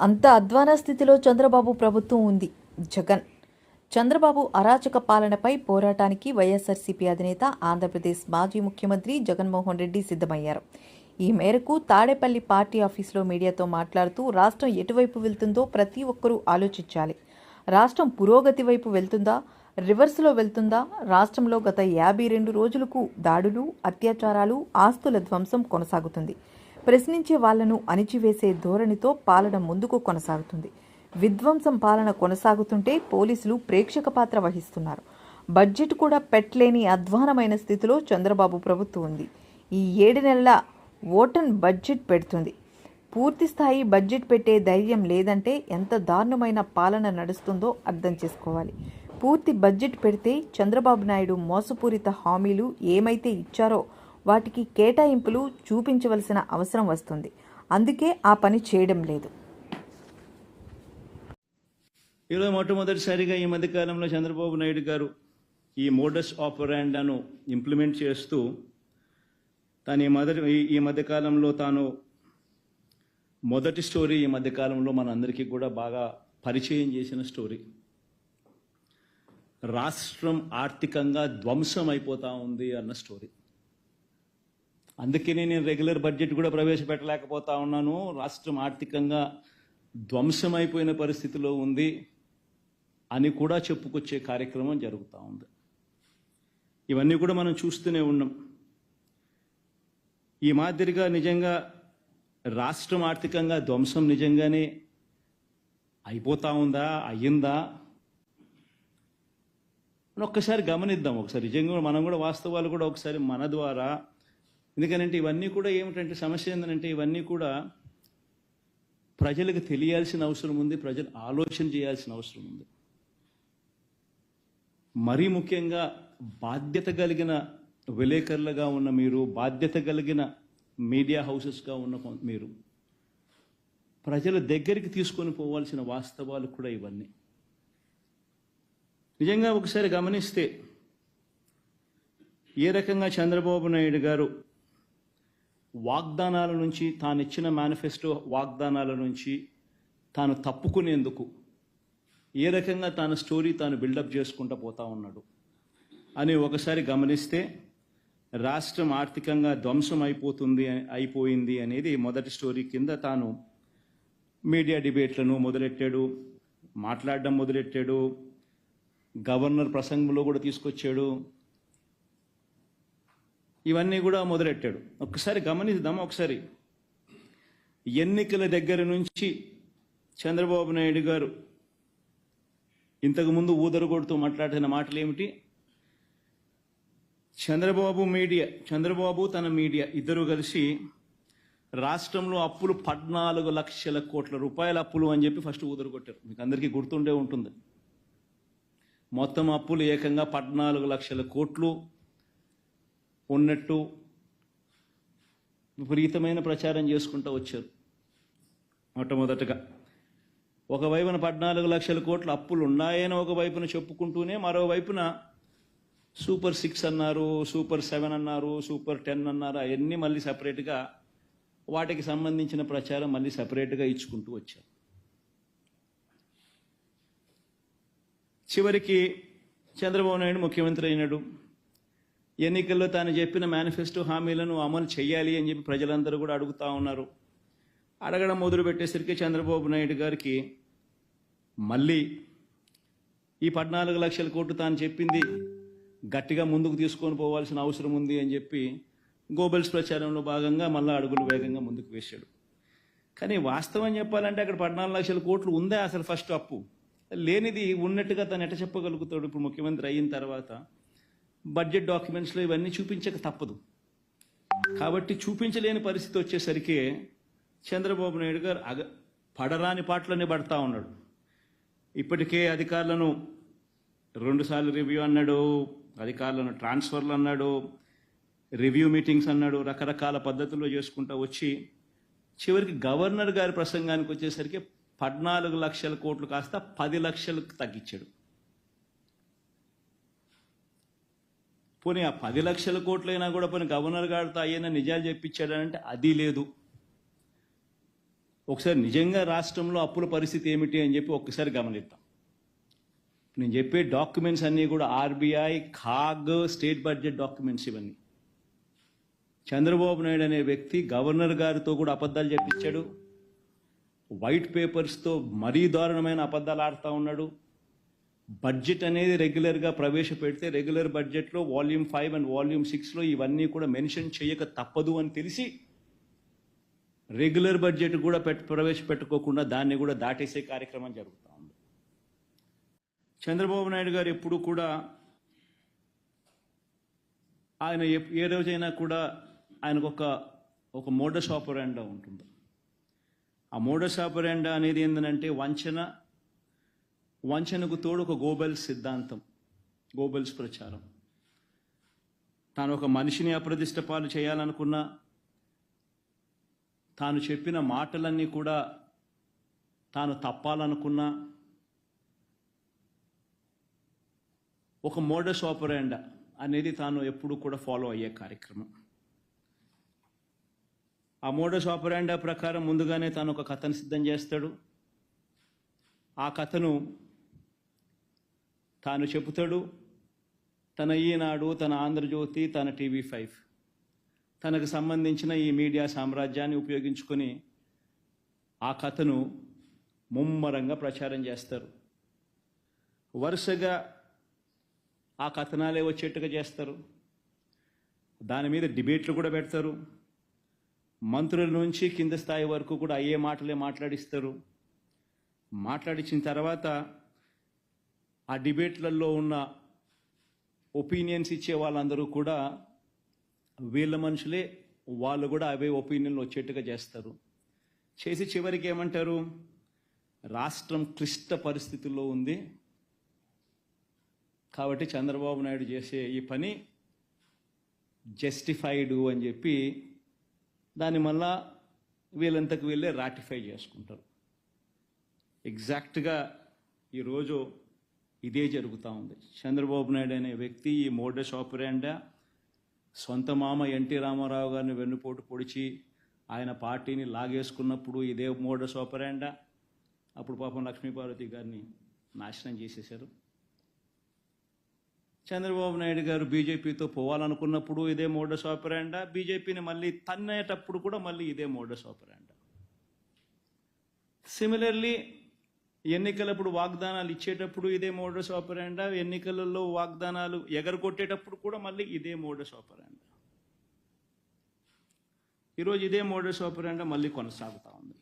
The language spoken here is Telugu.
అంత అధ్వాన స్థితిలో చంద్రబాబు ప్రభుత్వం ఉంది. జగన్. చంద్రబాబు అరాచక పాలనపై పోరాటానికి వైఎస్ఆర్సీపీ అధినేత ఆంధ్రప్రదేశ్ మాజీ ముఖ్యమంత్రి జగన్మోహన్ రెడ్డి సిద్ధమయ్యారు. ఈ మేరకు తాడేపల్లి పార్టీ ఆఫీసులో మీడియాతో మాట్లాడుతూ రాష్ట్రం ఎటువైపు వెళ్తుందో ప్రతి ఒక్కరూ ఆలోచించాలి. రాష్ట్రం పురోగతి వైపు వెళ్తుందా? రివర్స్లో వెళ్తుందా? రాష్ట్రంలో గత యాభై రెండు రోజులకు దాడులు అత్యాచారాలు ఆస్తుల ధ్వంసం కొనసాగుతుంది. ప్రశ్నించే వాళ్ళను అణిచివేసే ధోరణితో పాలన ముందుకు కొనసాగుతుంది. విధ్వంసం పాలన కొనసాగుతుంటే పోలీసులు ప్రేక్షక పాత్ర వహిస్తున్నారు. బడ్జెట్ కూడా పెట్టలేని అధ్వానమైన స్థితిలో చంద్రబాబు ప్రభుత్వం ఉంది. ఈ ఏడు నెలల ఓటన్ బడ్జెట్ పెడుతుంది. పూర్తి స్థాయి బడ్జెట్ పెట్టే ధైర్యం లేదంటే ఎంత దారుణమైన పాలన నడుస్తుందో అర్థం చేసుకోవాలి. పూర్తి బడ్జెట్ పెడితే చంద్రబాబు నాయుడు మోసపూరిత హామీలు ఏమైతే ఇచ్చారో వాటికి కేటాయింపులు చూపించవలసిన అవసరం వస్తుంది. అందుకే ఆ పని చేయడం లేదు. ఈరోజు మొట్టమొదటిసారిగా ఈ మధ్యకాలంలో చంద్రబాబు నాయుడు గారు ఈ మోడస్ ఆపరాండాను ఇంప్లిమెంట్ చేస్తూ తాను ఈ మొదటి ఈ- మధ్యకాలంలో తాను మొదటి స్టోరీ ఈ మధ్యకాలంలో మనందరికీ కూడా బాగా పరిచయం చేసిన స్టోరీ. రాష్ట్రం ఆర్థికంగా ధ్వంసం అయిపోతూ ఉంది అన్న స్టోరీ. అందుకనే నేను రెగ్యులర్ బడ్జెట్ కూడా ప్రవేశపెట్టలేకపోతా ఉన్నాను. రాష్ట్రం ఆర్థికంగా ధ్వంసమైపోయిన పరిస్థితిలో ఉంది అని కూడా చెప్పుకొచ్చే కార్యక్రమం జరుగుతూ ఉంది. ఇవన్నీ కూడా మనం చూస్తూనే ఉన్నాం. ఈ మాదిరిగా నిజంగా రాష్ట్రం ఆర్థికంగా ధ్వంసం నిజంగానే అయిపోతా ఉందా అయ్యిందా? ఒక్కసారి గమనిద్దాం. ఒకసారి నిజంగా మనం కూడా వాస్తవాలు కూడా ఒకసారి మన ద్వారా ఎందుకనంటే ఇవన్నీ కూడా ఏమిటంటే సమస్య ఏంటంటే ఇవన్నీ కూడా ప్రజలకు తెలియాల్సిన అవసరం ఉంది ప్రజలు ఆలోచన చేయాల్సిన అవసరం ఉంది. మరీ ముఖ్యంగా బాధ్యత కలిగిన విలేకరులుగా ఉన్న మీరు బాధ్యత కలిగిన మీడియా హౌసెస్గా ఉన్న మీరు ప్రజల దగ్గరికి తీసుకొని పోవాల్సిన వాస్తవాలు కూడా ఇవన్నీ. నిజంగా ఒకసారి గమనిస్తే ఏ రకంగా చంద్రబాబు నాయుడు గారు వాగ్దానాల నుంచి తాను ఇచ్చిన మేనిఫెస్టో వాగ్దానాల నుంచి తాను తప్పుకునేందుకు ఏ రకంగా తాను స్టోరీ తాను బిల్డప్ చేసుకుంటూ పోతా ఉన్నాడు అని ఒకసారి గమనిస్తే రాష్ట్రం ఆర్థికంగా ధ్వంసం అయిపోతుంది అయిపోయింది అనేది మొదటి స్టోరీ కింద తాను మీడియా డిబేట్లను మొదలెట్టాడు మాట్లాడడం మొదలెట్టాడు గవర్నర్ ప్రసంగంలో కూడా తీసుకొచ్చాడు ఇవన్నీ కూడా మొదలెట్టాడు. ఒకసారి గమనిద్దాం ఒకసారి. ఎన్నికల దగ్గర నుంచి చంద్రబాబు నాయుడు గారు ఇంతకుముందు ఊదరగొడుతూ మాట్లాడిన మాటలు ఏమిటి చంద్రబాబు మీడియా చంద్రబాబు తన మీడియా ఇద్దరు కలిసి రాష్ట్రంలో అప్పులు పద్నాలుగు లక్షల కోట్ల రూపాయల అప్పులు అని చెప్పి ఫస్ట్ ఊదరగొట్టారు. మీకు అందరికీ గుర్తుండే ఉంటుంది. మొత్తం అప్పులు ఏకంగా పద్నాలుగు లక్షల కోట్లు ఉన్నట్టు విపరీతమైన ప్రచారం చేసుకుంటూ వచ్చారు. మొట్టమొదటగా ఒకవైపున పద్నాలుగు లక్షల కోట్ల అప్పులు ఉన్నాయని ఒకవైపున చెప్పుకుంటూనే మరోవైపున సూపర్ సిక్స్ అన్నారు సూపర్ సెవెన్ అన్నారు సూపర్ టెన్ అన్నారు అవన్నీ మళ్ళీ సపరేట్గా వాటికి సంబంధించిన ప్రచారం మళ్ళీ సపరేట్గా ఇచ్చుకుంటూ వచ్చారు. చివరికి చంద్రబాబు నాయుడు ముఖ్యమంత్రి అయినాడు. ఎన్నికల్లో తాను చెప్పిన మేనిఫెస్టో హామీలను అమలు చేయాలి అని చెప్పి ప్రజలందరూ కూడా అడుగుతా ఉన్నారు. అడగడం మొదలుపెట్టేసరికి చంద్రబాబు నాయుడు గారికి మళ్ళీ ఈ పద్నాలుగు లక్షల కోట్లు తాను చెప్పింది గట్టిగా ముందుకు తీసుకొని పోవాల్సిన అవసరం ఉంది అని చెప్పి గోబెల్స్ ప్రచారంలో భాగంగా మళ్ళీ అడుగులు వేగంగా ముందుకు వేశాడు. కానీ వాస్తవం చెప్పాలంటే అక్కడ పద్నాలుగు లక్షల కోట్లు ఉందా అసలు ఫస్ట్ అప్పు లేనిది ఉన్నట్టుగా తను ఎట చెప్పగలుగుతాడు? ఇప్పుడు ముఖ్యమంత్రి అయిన తర్వాత బడ్జెట్ డాక్యుమెంట్స్లో ఇవన్నీ చూపించక తప్పదు. కాబట్టి చూపించలేని పరిస్థితి వచ్చేసరికి చంద్రబాబు నాయుడు గారు అగ పడరాని పాటలోనే పడతా ఉన్నాడు. ఇప్పటికే అధికారులను రెండుసార్లు రివ్యూ అన్నాడు అధికారులను ట్రాన్స్ఫర్లు అన్నాడు రివ్యూ మీటింగ్స్ అన్నాడు రకరకాల పద్ధతుల్లో చేసుకుంటూ వచ్చి చివరికి గవర్నర్ గారి ప్రసంగానికి వచ్చేసరికి పద్నాలుగు లక్షల కోట్లు కాస్త పది లక్షలకు తగ్గించాడు. పోనీ ఆ పది లక్షల కోట్లైనా కూడా పోనీ గవర్నర్ గారితో అయ్యన నిజాలు చెప్పించాడంటే అది లేదు. ఒకసారి నిజంగా రాష్ట్రంలో అప్పుల పరిస్థితి ఏమిటి అని చెప్పి ఒక్కసారి గమనిద్దాం. నేను చెప్పే డాక్యుమెంట్స్ అన్నీ కూడా RBI CAG state budget documents ఇవన్నీ. చంద్రబాబు నాయుడు అనే వ్యక్తి గవర్నర్ గారితో కూడా అబద్ధాలు చెప్పించాడు. వైట్ పేపర్స్తో మరీ దారుణమైన అబద్ధాలు ఆడుతూ ఉన్నాడు. బడ్జెట్ అనేది రెగ్యులర్గా ప్రవేశపెడితే రెగ్యులర్ బడ్జెట్లో వాల్యూమ్ ఫైవ్ అండ్ వాల్యూమ్ సిక్స్లో ఇవన్నీ కూడా మెన్షన్ చేయక తప్పదు అని తెలిసి రెగ్యులర్ బడ్జెట్ కూడా పెట్ ప్రవేశపెట్టుకోకుండా దాన్ని కూడా దాటేసే కార్యక్రమం జరుగుతూ ఉంది. చంద్రబాబు నాయుడు గారు ఎప్పుడు కూడా ఆయన ఏ రోజైనా కూడా ఆయనకు ఒక ఒక మోడస్ ఆపరాండా ఉంటుంది. ఆ మోడస్ ఆపరాండా అనేది ఏంటంటే వంచన వంచనకు తోడు ఒక గోబెల్స్ సిద్ధాంతం గోబెల్స్ ప్రచారం. తాను ఒక మనిషిని అప్రదిష్ట పాలు చేయాలనుకున్నా తాను చెప్పిన మాటలన్నీ కూడా తాను తప్పాలనుకున్నా ఒక మోడస్ ఆపరాండా అనేది తాను ఎప్పుడు కూడా ఫాలో అయ్యే కార్యక్రమం. ఆ మోడస్ ఆపరాండా ప్రకారం ముందుగానే తాను ఒక కథను సిద్ధం చేస్తాడు. ఆ కథను తాను చెబుతాడు తన ఈనాడు తన ఆంధ్రజ్యోతి తన టీవీ ఫైవ్. తనకు సంబంధించిన ఈ మీడియా సామ్రాజ్యాన్ని ఉపయోగించుకొని ఆ కథను ముమ్మరంగా ప్రచారం చేస్తారు. వరుసగా ఆ కథనాలే వచ్చేట్టుగా చేస్తారు. దాని మీద డిబేట్లు కూడా పెడతారు. మంత్రుల నుంచి కింద స్థాయి వరకు కూడా అయ్యే మాటలే మాట్లాడిస్తారు. మాట్లాడించిన తర్వాత ఆ డిబేట్లలో ఉన్న ఒపీనియన్స్ ఇచ్చే వాళ్ళందరూ కూడా వీళ్ళ మనుషులే వాళ్ళు కూడా అవే ఒపీనియన్లు వచ్చేట్టుగా చేస్తారు. చేసి చివరికి ఏమంటారు? రాష్ట్రం క్లిష్ట పరిస్థితుల్లో ఉంది. కాబట్టి చంద్రబాబు నాయుడు చేసే ఈ పని జస్టిఫైడ్ అని చెప్పి దాన్ని మళ్ళా వీళ్ళంతకు వీళ్ళే రాటిఫై చేసుకుంటారు. ఎగ్జాక్ట్గా ఈరోజు ఇదే జరుగుతూ ఉంది. చంద్రబాబు నాయుడు అనే వ్యక్తి ఈ మోడస్ ఆపరేండా సొంత మామ ఎన్టీ రామారావు గారిని వెన్నుపోటు పొడిచి ఆయన పార్టీని లాగేసుకున్నప్పుడు ఇదే మోడస్ ఆపరేండా అప్పుడు పాపం లక్ష్మీపార్వతి గారిని నాశనం చేసేశారు. చంద్రబాబు నాయుడు గారు బీజేపీతో పోవాలనుకున్నప్పుడు ఇదే మోడస్ ఆపరాండా బీజేపీని మళ్ళీ తన్నేటప్పుడు కూడా మళ్ళీ ఇదే మోడస్ ఆపరాండా సిమిలర్లీ ఎన్నికలప్పుడు వాగ్దానాలు ఇచ్చేటప్పుడు ఇదే మోడస్ ఆపరాండా ఎన్నికలలో వాగ్దానాలు ఎగరగొట్టేటప్పుడు కూడా మళ్ళీ ఇదే మోడస్ ఆపరాండా. ఈరోజు ఇదే మోడస్ ఆపరాండా మళ్ళీ కొనసాగుతూ ఉంది.